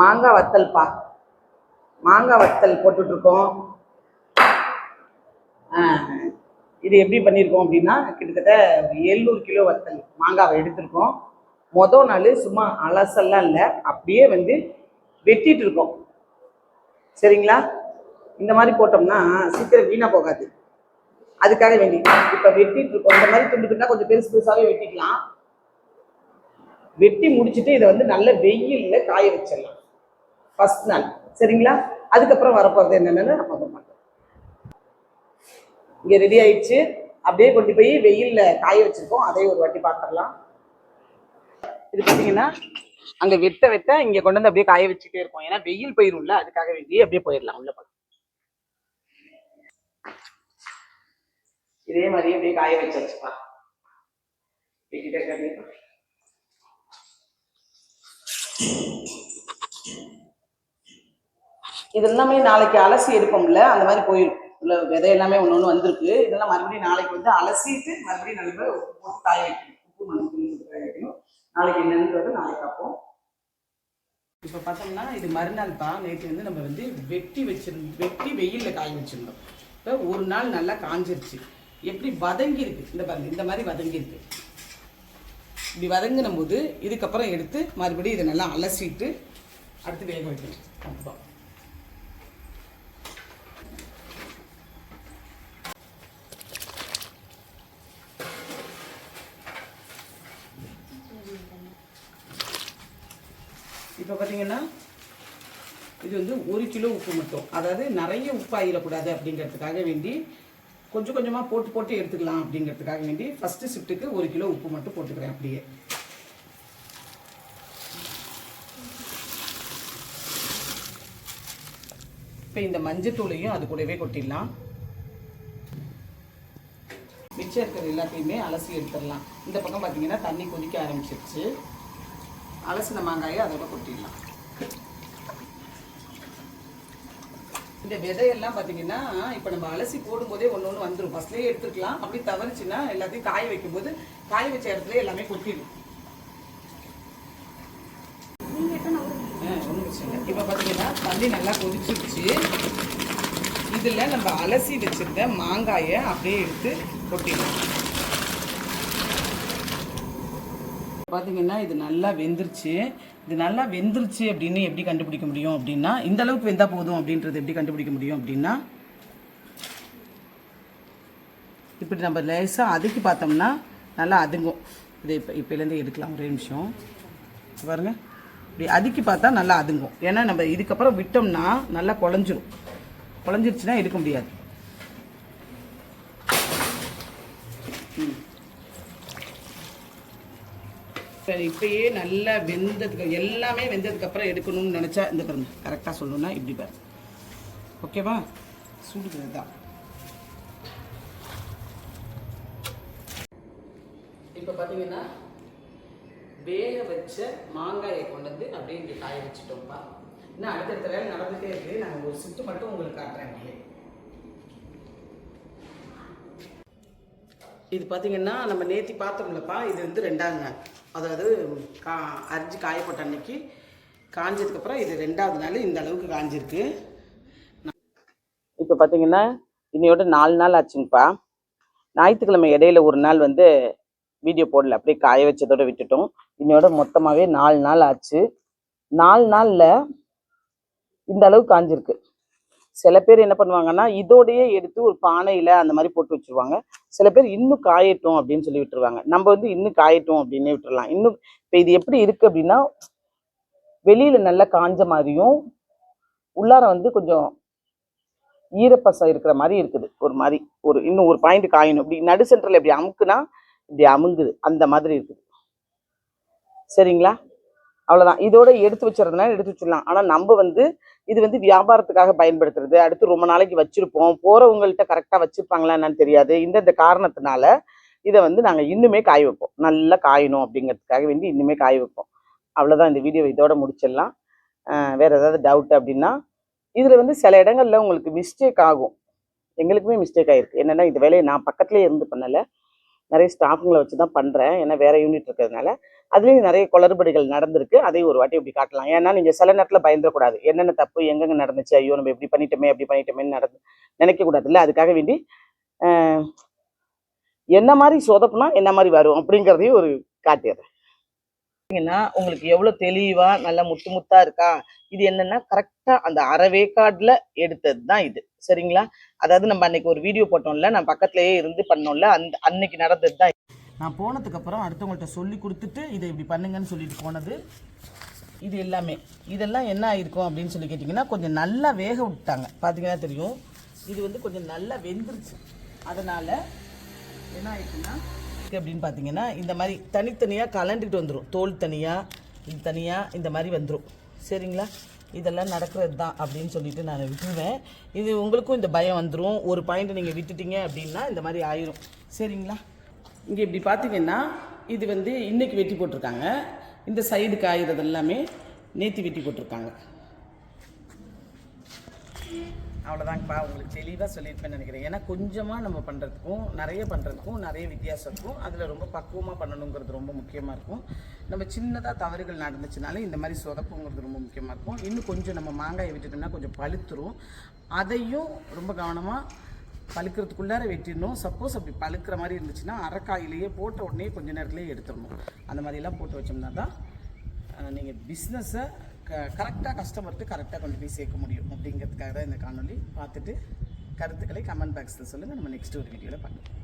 மாங்காய் வத்தல்ப்பா மாங்காய் வத்தல் போட்டுட்ருக்கோம். இது எப்படி பண்ணியிருக்கோம் அப்படின்னா கிட்டத்தட்ட ஒரு எழுநூறு கிலோ வத்தல் மாங்காவை எடுத்திருக்கோம். மொதல் நாள் சும்மா அலசல்லாம் இல்லை அப்படியே வந்து வெட்டிகிட்டு இருக்கோம் சரிங்களா? இந்த மாதிரி போட்டோம்னா சீக்கிரம் வீணாக போகாது. அதுக்காக வேண்டி இப்போ வெட்டிட்டு இருக்கோம் இந்த மாதிரி துண்டு துண்டா கொஞ்சம் பெருசு பெருசாகவே வெட்டிக்கலாம். வெட்டி முடிச்சுட்டு இதை வந்து நல்ல வெயிலில் காய வச்சிடலாம். ஃபர்ஸ்ட் நாள். சரிங்களா? அதுக்கப்புறம் வரப்போகிறது என்னென்னு நம்ம பார்க்கலாம். இங்கே ரெடி ஆயிடுச்சு. அப்படியே கொண்டு போய் வெயிலில் காய வச்சுருக்கோம். அதையும் ஒரு வாட்டி பார்த்துடலாம். இது பார்த்தீங்கன்னா அங்கே வெட்ட வெட்ட இங்கே கொண்டு வந்து அப்படியே காய வச்சுட்டே இருக்கோம். ஏன்னா வெயில் போயிரும்ல அதுக்காக வேண்டி அப்படியே போயிடலாம். உள்ள பார்க்கலாம் இதே மாதிரி அப்படியே காய வச்சாச்சுப்பா வெட்டிட்டே இது எல்லாமே நாளைக்கு அலசி எடுப்போம்ல அந்த மாதிரி போயிடும் உள்ள விதை எல்லாமே ஒன்று ஒன்று வந்திருக்கு. இதெல்லாம் மறுபடியும் நாளைக்கு வந்து அலசிட்டு மறுபடியும் நல்லா உப்பு போட்டு காய வைக்கணும். உப்பு மண் காய வைக்கணும். நாளைக்கு என்னன்றது நாளைக்கு பார்ப்போம். இப்போ பார்த்தோம்னா இது மறுநாள் தான் நேற்று வந்து நம்ம வந்து வெட்டி வச்சிருந்தோம் வெட்டி வெயிலில் காய வச்சிருந்தோம். இப்போ ஒரு நாள் நல்லா காஞ்சிருச்சு. எப்படி வதங்கி இருக்கு இந்த பாருங்க இந்த மாதிரி வதங்கி இருக்கு இப்படி வதங்கின போது இதுக்கப்புறம் எடுத்து மறுபடியும் இதை நல்லா அலசிட்டு அடுத்து வேக வைக்கணும். கண்டிப்பாக இப்போ பார்த்தீங்கன்னா இது வந்து ஒரு கிலோ உப்பு மட்டும். அதாவது நிறைய உப்பு ஆகிடக்கூடாது அப்படிங்கிறதுக்காக வேண்டி கொஞ்சம் கொஞ்சமாக போட்டு போட்டு எடுத்துக்கலாம் அப்படிங்கிறதுக்காக வேண்டி ஃபஸ்ட்டு ஷிஃப்ட்டுக்கு ஒரு கிலோ உப்பு மட்டும் போட்டுக்கிறேன் அப்படியே. இப்போ இந்த மஞ்சத்தூளையும் அது கூடவே கொட்டிடலாம். மிச்சம் இருக்கிற எல்லாத்தையுமே அலசி எடுத்துடலாம். இந்த பக்கம் பார்த்தீங்கன்னா தண்ணி கொதிக்க ஆரம்பிச்சிருச்சு. அலசின மாங்காயை அதோட கொட்டிடலாம். இந்த விதையெல்லாம் பார்த்தீங்கன்னா இப்போ நம்ம அலசி போடும்போதே ஒன்று ஒன்று வந்துடும் ஃபஸ்ட்லேயே எடுத்துக்கலாம் அப்படி தவறுச்சுன்னா எல்லாத்தையும் காய வைக்கும்போது காய வச்ச இடத்துல எல்லாமே கொட்டிடும். இப்போ பார்த்தீங்கன்னா தண்ணி நல்லா கொதிச்சிருச்சு. இதில் நம்ம அலசி வச்சிருந்த மாங்காயை அப்படியே எடுத்து கொட்டிடலாம். பார்த்தீங்கன்னா இது நல்லா வெந்துருச்சு. இது நல்லா வெந்துருச்சு அப்படின்னு எப்படி கண்டுபிடிக்க முடியும் அப்படின்னா இந்த அளவுக்கு வெந்தால் போதும் அப்படின்றது எப்படி கண்டுபிடிக்க முடியும் அப்படின்னா இப்படி நம்ம லேசாக அதுக்கு பார்த்தோம்னா நல்லா அதுங்கும். இது இப்போ இப்போலேருந்து எடுக்கலாம் ஒரே நிமிஷம். பாருங்கள் இப்படி அதுக்கி பார்த்தா நல்லா அதுங்கும். ஏன்னா நம்ம இதுக்கப்புறம் விட்டோம்னா நல்லா குழஞ்சிரும். குழஞ்சிருச்சுன்னா எடுக்க முடியாது. ம். சரி இப்பயே நல்லா வெந்ததுக்கு எல்லாமே வெந்ததுக்கு அப்புறம் எடுக்கணும்னு நினச்சா இந்த பாருங்க கரெக்டாக சொல்லணும்னா இப்படி பாருங்க. ஓகேவா சூடுகிறது தான் இப்போ பார்த்தீங்கன்னா வேக வச்ச மாங்காயை கொண்டு வந்து அப்படியே இங்கே காய வச்சுட்டோம்ப்பா. இன்னும் அடுத்தடுத்த வேலை நடந்துகிட்டே இருக்குது நாங்கள் ஒரு சுட்டு மட்டும் உங்களுக்கு காட்டுறேன் இது பார்த்தீங்கன்னா நம்ம நேற்றி பார்த்தோம்லப்பா இது வந்து ரெண்டாவது நாள். அதாவது கா அரிஞ்சு காயப்பட்ட அன்னைக்கு காஞ்சதுக்கப்புறம் இது ரெண்டாவது நாள் இந்த அளவுக்கு காஞ்சிருக்கு. இப்போ பார்த்தீங்கன்னா இன்னையோட நாலு நாள் ஆச்சுங்கப்பா. ஞாயிற்றுக்கிழமை இடையில ஒரு நாள் வந்து வீடியோ போடல அப்படியே காய வச்சதோட விட்டுட்டோம். இன்னையோட மொத்தமாகவே நாலு நாள் ஆச்சு. நாலு நாளில் இந்த அளவுக்கு காஞ்சிருக்கு. சில பேர் என்ன பண்ணுவாங்கன்னா இதோடையே எடுத்து ஒரு பானையில் அந்த மாதிரி போட்டு வச்சிருவாங்க. சில பேர் இன்னும் காயட்டும் அப்படின்னு சொல்லி விட்டுருவாங்க. நம்ம வந்து இன்னும் காயட்டும் அப்படின்னே விட்டுறலாம். இன்னும் இப்போ இது எப்படி இருக்குது அப்படின்னா வெளியில் நல்லா காஞ்ச மாதிரியும் உள்ளார வந்து கொஞ்சம் ஈரப்பசம் இருக்கிற மாதிரி இருக்குது. ஒரு மாதிரி ஒரு இன்னும் ஒரு பாயிண்ட் காயணும். இப்படி நடு சென்டரில் இப்படி அமுக்குனா இப்படி அமுங்குது. அந்த மாதிரி இருக்குது. சரிங்களா? அவ்வளோதான் இதோட எடுத்து வச்சுருந்தனா எடுத்து வச்சிடலாம். ஆனால் நம்ம வந்து இது வந்து வியாபாரத்துக்காக பயன்படுத்துறது. அடுத்து ரொம்ப நாளைக்கு வச்சுருப்போம். போகிறவங்கள்ட்ட கரெக்டாக வச்சுருப்பாங்களா என்னன்னு தெரியாது. இந்த இந்த காரணத்தினால இதை வந்து நாங்கள் இன்னுமே காய வைப்போம். நல்லா காயணும் அப்படிங்கிறதுக்காக வேண்டி இன்னுமே காய வைப்போம். அவ்வளோதான் இந்த வீடியோ. இதோட முடிச்சிடலாம். வேறு ஏதாவது டவுட் அப்படின்னா இதில் வந்து சில இடங்களில் உங்களுக்கு மிஸ்டேக் ஆகும். எங்களுக்குமே மிஸ்டேக் ஆகிருக்கு என்னென்னா இந்த வேலையை நான் பக்கத்துலேயே இருந்து பண்ணலை. நிறைய ஸ்டாஃபுங்களை வச்சு தான் பண்ணுறேன் ஏன்னா வேறு யூனிட் இருக்கிறதுனால அதுலேயும் நிறைய குளறுபடிகள் நடந்திருக்கு. அதையும் ஒரு வாட்டி இப்படி காட்டலாம். ஏன்னா நீங்கள் சில நேரத்தில் பயந்துடக்கூடாது. என்னென்ன தப்பு எங்கெங்க நடந்துச்சு ஐயோ நம்ம இப்படி பண்ணிட்டோமே அப்படி பண்ணிட்டோமேன்னு நடந்து நினைக்கக்கூடாது இல்லை அதுக்காக வேண்டி என்ன மாதிரி சொதப்புனா என்ன மாதிரி வரும் அப்படிங்கிறதையும் ஒரு காட்டிடுறேன். பார்த்தீங்கன்னா உங்களுக்கு எவ்வளோ தெளிவா நல்லா முத்து முத்தாக இருக்கா? இது என்னென்னா கரெக்டாக அந்த அறவேக்காடுல எடுத்தது தான் இது. சரிங்களா? அதாவது நம்ம அன்னைக்கு ஒரு வீடியோ போட்டோம்ல நான் பக்கத்துலேயே இருந்து பண்ணோம்ல அந்த அன்னைக்கு நடந்தது தான் நான் போனதுக்கப்புறம் அடுத்தவங்கள்ட்ட சொல்லி கொடுத்துட்டு இதை இப்படி பண்ணுங்கன்னு சொல்லிட்டு போனது. இது எல்லாமே. இதெல்லாம் என்ன ஆயிருக்கும் அப்படின்னு சொல்லி கேட்டிங்கன்னா கொஞ்சம் நல்லா வேக விட்டாங்க. பார்த்தீங்கன்னா தெரியும். இது வந்து கொஞ்சம் நல்லா வெந்துருச்சு. அதனால் என்ன ஆயிடுச்சுன்னா அப்படின்னு பார்த்தீங்கன்னா இந்த மாதிரி தனித்தனியாக கலண்டுக்கிட்டு வந்துடும் தோல் தனியாக இது தனியாக இந்த மாதிரி வந்துடும் சரிங்களா? இதெல்லாம் நடக்கிறது தான் அப்படின்னு சொல்லிட்டு நான் விட்டுருவேன். இது உங்களுக்கும் இந்த பயம் வந்துடும் ஒரு பாயிண்ட் நீங்கள் விட்டுட்டீங்க அப்படின்னா இந்த மாதிரி ஆயிரும். சரிங்களா? இங்கே இப்படி பார்த்தீங்கன்னா இது வந்து இன்றைக்கி வெட்டி போட்டிருக்காங்க. இந்த சைடு காய்கிறது எல்லாமே நேத்தி வெட்டி போட்டிருக்காங்க. அவ்வளோதாங்கப்பா உங்களுக்கு தெளிவாக சொல்லியிருப்பேன்னு நினைக்கிறேன். ஏன்னா கொஞ்சமாக நம்ம பண்ணுறதுக்கும் நிறைய பண்ணுறதுக்கும் நிறைய வித்தியாசம் இருக்கும் அதில் ரொம்ப பக்குவமாக பண்ணணுங்கிறது ரொம்ப முக்கியமாக இருக்கும். நம்ம சின்னதாக தவறுகள் நடந்துச்சுனாலே இந்த மாதிரி சொதப்புங்கிறது ரொம்ப முக்கியமாக இருக்கும். இன்னும் கொஞ்சம் நம்ம மாங்காயை விட்டுட்டோம்னா கொஞ்சம் பழுத்துரும். அதையும் ரொம்ப கவனமாக பழுக்கிறதுக்குள்ளார வெட்டிடணும். சப்போஸ் அப்படி பழுக்கிற மாதிரி இருந்துச்சுன்னா அரைக்காயிலேயே போட்ட உடனே கொஞ்ச நேரத்துலேயே எடுத்துடணும். அந்த மாதிரிலாம் போட்டு வச்சோம்னா தான் நீங்கள் பிஸ்னஸை க கரெக்டாக கஸ்டமருக்கு கரெக்டாக கொண்டு போய் சேர்க்க முடியும். அப்படிங்கிறதுக்காக தான் இந்த காணொளி. பார்த்துட்டு கருத்துக்களை கமெண்ட் பாக்ஸில் சொல்லுங்கள் நம்ம நெக்ஸ்ட் ஒரு வீடியோவில் பார்க்கலாம்.